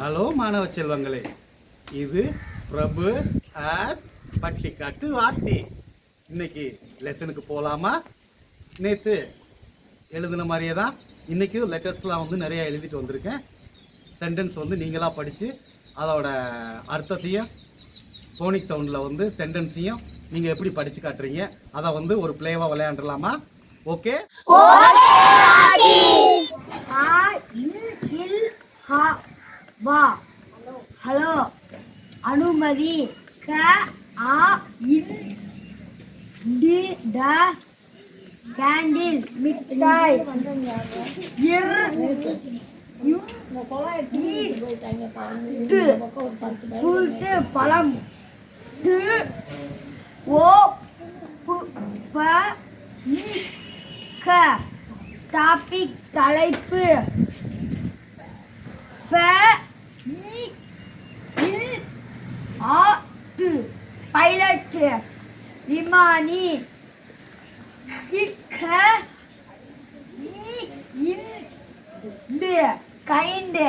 Hello மாணவ செல்வங்களே. இது பிரபு ஆஸ் பட்டிக்காட்டு வாத்தி. இன்னைக்கு லெசனுக்கு போகலாமா நேற்று எழுதின மாதிரியே தான். இன்றைக்கும் லெட்டர்ஸ்லாம் வந்து நிறையா எழுதிட்டு வந்திருக்கேன். சென்டென்ஸ் வந்து நீங்களாக படித்து அதோட அர்த்தத்தையும் ஃபோனிக் சவுண்டில் வந்து சென்டென்ஸையும் நீங்கள் எப்படி படித்து காட்டுறீங்க? அதை வந்து ஒரு பிளேவாக விளையாண்டுலாமா ஓகே? ஆ இல் ஹா. வா. ஹலோ. அனுமதி க ஆ இன் டி ட கேண்டில் மிட்டாய். பழம். டு ஓ ப க. டாபிக் தலைப்பு. ப இ இல் ஆ டு பைலட் விமானி இக்க இ இன் டு கைண்ட்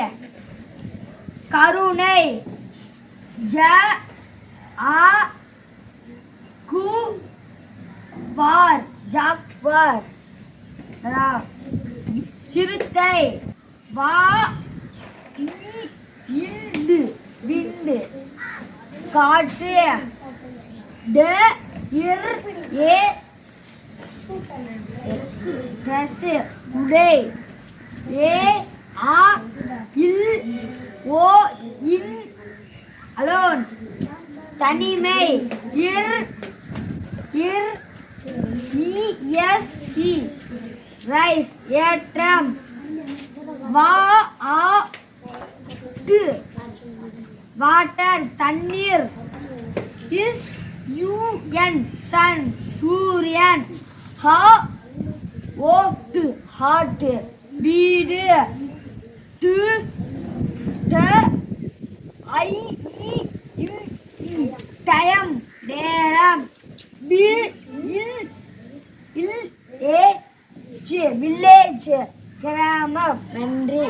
கருணை ஜ ஆ கு வார் ஜாக்வார் அதான் சிறுத்தை வா காட்டு ட இர் ஏ ட்ரெஸ் உடை ஏ ஆ இல் ஓ இன் அலோன். தனிமை. இர் இர் இஎஸ்இ ரைஸ். ஏற்றம். வா ஆ டு. வாட்டர் தண்ணீர். இஸ் யூஎன் சன் சூரியன். ஹா ஓட்டு ஹார்ட் வீடு. டு ட ஐ டைம் டயம் நேரம். பி இல் இல் ஏ ஜே வில்லேஜ் கிராமம் நன்றி